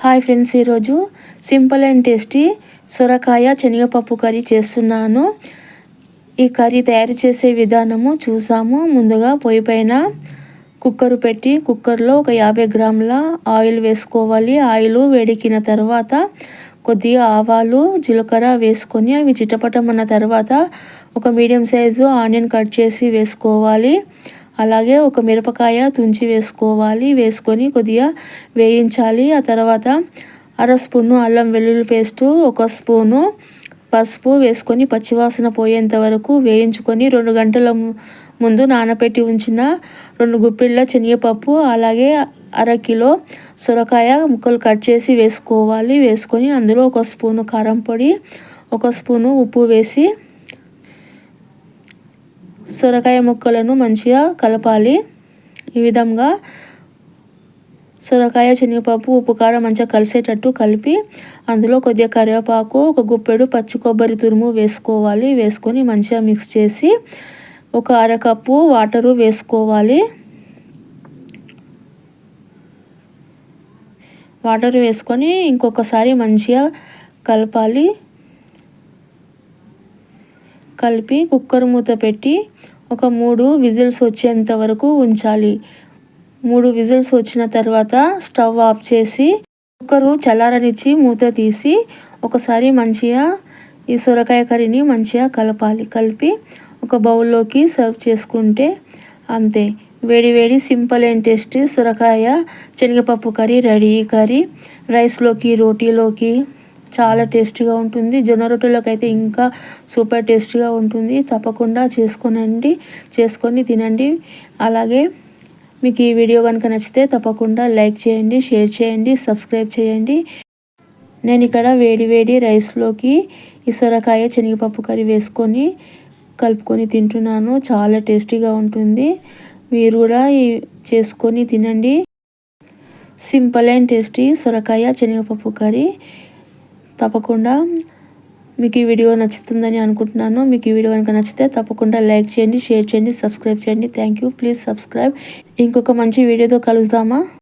Hi friends ఈరోజు simple and tasty సొరకాయ శనగపప్పు కర్రీ చేస్తున్నాను. ఈ కర్రీ తయారు చేసే విధానము చూసాము. ముందుగా పొయ్యి పైన కుక్కర్ పెట్టి కుక్కర్లో ఒక యాభై గ్రాముల ఆయిల్ వేసుకోవాలి. ఆయిల్ వేడికిన తర్వాత కొద్దిగా ఆవాలు జీలకర్ర వేసుకొని అవి చిటపటమన్న తర్వాత ఒక మీడియం సైజు ఆనియన్ కట్ చేసి వేసుకోవాలి. అలాగే ఒక మిరపకాయ తుంచి వేసుకోవాలి. వేసుకొని కొద్దిగా వేయించాలి. ఆ తర్వాత అర స్పూను అల్లం వెల్లుల్లి పేస్టు ఒక స్పూను పసుపు వేసుకొని పచ్చివాసన పోయేంత వరకు వేయించుకొని రెండు గంటల ముందు నానబెట్టి ఉంచిన రెండు గుప్పిళ్ళ శనగపప్పు అలాగే అరకిలో సొరకాయ ముక్కలు కట్ చేసి వేసుకోవాలి. వేసుకొని అందులో ఒక స్పూను కారం పొడి ఒక స్పూను ఉప్పు వేసి సొరకాయ ముక్కలను మంచిగా కలపాలి. ఈ విధంగా సొరకాయ శనగపప్పు ఉప్పు కారం మంచిగా కలిసేటట్టు కలిపి అందులో కొద్దిగా కరివేపాకు ఒక గుప్పెడు పచ్చి కొబ్బరి తురుము వేసుకోవాలి. వేసుకొని మంచిగా మిక్స్ చేసి ఒక అరకప్పు వాటరు వేసుకోవాలి. వాటర్ వేసుకొని ఇంకొకసారి మంచిగా కలపాలి. కలిపి కుక్కర్ మూత పెట్టి ఒక మూడు విజిల్స్ వచ్చేంత వరకు ఉంచాలి. మూడు విజిల్స్ వచ్చిన తర్వాత స్టవ్ ఆఫ్ చేసి కుక్కరు చల్లారనిచ్చి మూత తీసి ఒకసారి మంచిగా ఈ సొరకాయ కర్రీని మంచిగా కలపాలి. కలిపి ఒక బౌల్లోకి సర్వ్ చేసుకుంటే అంతే. వేడి వేడి సింపుల్ అండ్ టేస్టీ సొరకాయ శనగపప్పు కర్రీ రెడీ కర్రీ రైస్లోకి రోటీలోకి చాలా టేస్టీగా ఉంటుంది. జొన్న రొట్టెలోకి అయితే ఇంకా సూపర్ టేస్టీగా ఉంటుంది. తప్పకుండా చేసుకోనండి చేసుకొని తినండి. అలాగే మీకు ఈ వీడియో కనుక నచ్చితే తప్పకుండా లైక్ చేయండి షేర్ చేయండి సబ్స్క్రైబ్ చేయండి. నేను ఇక్కడ వేడి వేడి రైస్లోకి ఈ సొరకాయ శనగపప్పు కర్రీ వేసుకొని కలుపుకొని తింటున్నాను. చాలా టేస్టీగా ఉంటుంది. మీరు కూడా చేసుకొని తినండి. సింపుల్ అండ్ టేస్టీ సొరకాయ శనగపప్పు కర్రీ. తప్పకుండా మీకు ఈ వీడియో నచ్చుతుందని అనుకుంటున్నాను. మీకు ఈ వీడియో కనుక నచ్చితే తప్పకుండా లైక్ చేయండి షేర్ చేయండి సబ్స్క్రైబ్ చేయండి. థ్యాంక్ యూ ప్లీజ్ సబ్స్క్రైబ్ ఇంకొక మంచి వీడియోతో కలుద్దామా?